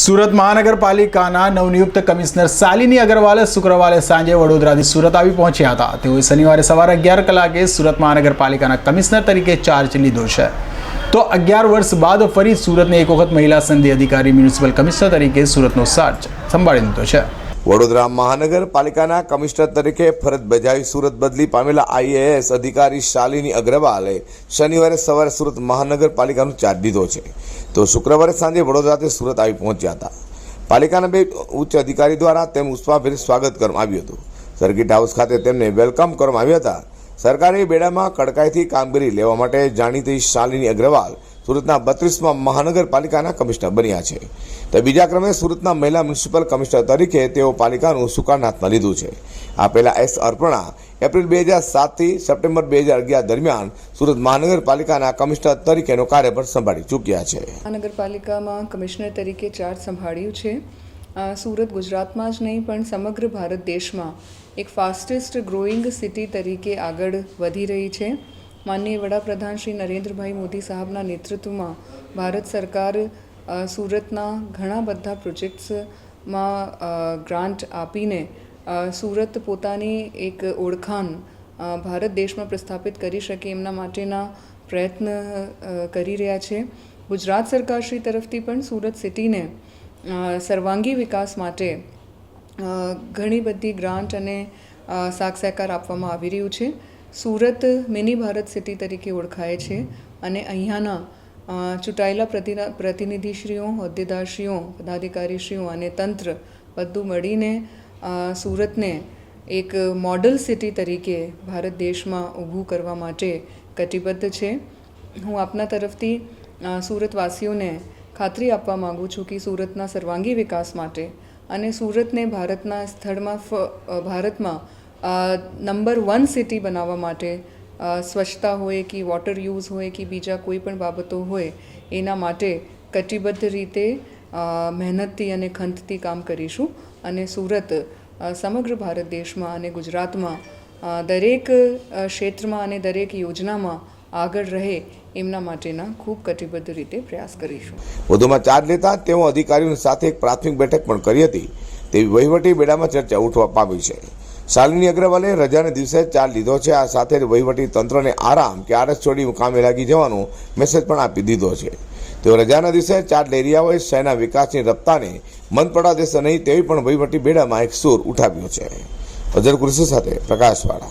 સુરત મહાનગરપાલિકાના નવનિયુક્ત કમિશનર શાલિની અગ્રવાલે શુક્રવારે સાંજે વડોદરાથી સુરત આવી પહોંચ્યા હતા. તેઓએ શનિવારે સવારે અગિયાર કલાકે સુરત મહાનગરપાલિકાના કમિશનર તરીકે ચાર્જ લીધો છે. તો અગિયાર વર્ષ બાદ ફરી સુરતને એક વખત મહિલા સંધિ અધિકારી મ્યુનિસિપલ કમિશનર તરીકે સુરતનો ચાર્જ સંભાળી લીધો છે. વડોદરા મહાનગરપાલિકાના કમિશનર તરીકે ફરજ બજાવી સુરત બદલી પામેલા આઈએએસ અધિકારી શાલિની અગ્રવાલે શનિવારે સવારે સુરત મહાનગરપાલિકાનો ચાર્જ લીધો છે. તો શુક્રવારે સાંજે વડોદરાથી સુરત આવી પહોંચ્યા હતા. પાલિકાના બે ઉચ્ચ અધિકારી દ્વારા તેમ ઉષ્માભેર સ્વાગત કરવામાં આવ્યું હતું. સર્કિટ હાઉસ ખાતે તેમને વેલકમ કરવામાં આવ્યા હતા. સરકારી બેડામાં કડકાઈથી કામગીરી લેવા માટે જાણીતી શાલિની અગ્રવાલ સુરતના બત્રીસમાં મહાનગરપાલિકાના કમિશનર બન્યા છે. તો બીજા ક્રમે સુરતના મહિલા મ્યુનિસિપલ કમિશનર તરીકે તેઓ પાલિકાનું સુકાન હાથમાં લીધું છે. આ પહેલા એસ અર્પણા એપ્રિલ બે હજાર સાતથી સપ્ટેમ્બર બે હજાર અગિયાર દરમિયાન સુરત મહાનગરપાલિકાના કમિશનર તરીકેનો કાર્યભાર સંભાળી ચૂક્યા છે. મહાનગરપાલિકામાં કમિશનર તરીકે ચાર્જ સંભાળ્યું છે. સુરત ગુજરાતમાં જ નહીં, પણ સમગ્ર ભારત દેશમાં એક ફાસ્ટેસ્ટ ગ્રોઈંગ સિટી તરીકે આગળ વધી રહી છે. માનનીય વડાપ્રધાન શ્રી નરેન્દ્રભાઈ મોદી સાહેબના નેતૃત્વમાં ભારત સરકાર સુરતના ઘણા બધા પ્રોજેક્ટ્સમાં ગ્રાન્ટ આપીને સુરત પોતાની એક ઓળખાણ ભારત દેશમાં પ્રસ્થાપિત કરી શકે એમના માટેના પ્રયત્ન કરી રહ્યા છે. ગુજરાત સરકારશ્રી તરફથી પણ સુરત સિટીને સર્વાંગી વિકાસ માટે ઘણી બધી ગ્રાન્ટ અને સાક્ષાકાર આપવામાં આવી રહ્યું છે. સુરત મિની ભારત સિટી તરીકે ઓળખાય છે અને અહીંયાના ચૂંટાયેલા પ્રતિના, પ્રતિનિધિશ્રીઓ, હોદ્દેદારશ્રીઓ, પદાધિકારીશ્રીઓ અને તંત્ર બધું મળીને સુરતને એક મોડલ સિટી તરીકે ભારત દેશમાં ઊભું કરવા માટે કટિબદ્ધ છે. હું આપના તરફથી સુરતવાસીઓને ખાતરી આપવા માગું છું કે સુરતના સર્વાંગી વિકાસ માટે અને સુરતને ભારતના સ્થળમાં ભારતમાં નંબર વન સિટી બનાવવા માટે સ્વચ્છતા હોય કે વોટર યુઝ હોય કે બીજા કોઈ પણ બાબતો હોય, એના માટે કટિબદ્ધ રીતે મહેનતથી અને ખંતથી કામ કરીશું. અને સુરત સમગ્ર ભારત દેશમાં અને ગુજરાતમાં દરેક ક્ષેત્રમાં અને દરેક યોજનામાં આગળ રહે એમના માટેના ખૂબ કટિબદ્ધ રીતે પ્રયાસ કરીશું. વધુમાં ચાર્જ લેતા તેઓ અધિકારીઓની સાથે એક પ્રાથમિક બેઠક પણ કરી હતી. તેવી વહીવટી બેડામાં ચર્ચા ઉઠવા પામી છે. શાલિની અગ્રવાલે રજાના દિવસે ચાર લીધો છે. આ સાથે જ વહીવટી તંત્રને આરામ કે આરસ છોડી કામે લાગી જવાનો મેસેજ પણ આપી દીધો છે. તેઓ રજાના દિવસે ચાર લઈ રહ્યા હોય શહેરના વિકાસની રફતાને મન પડા દેશે નહીં તેવી પણ વહીવટી બેડામાં એક સૂર ઉઠાવ્યો છે. અજર કૃષિ સાથે પ્રકાશવાળા.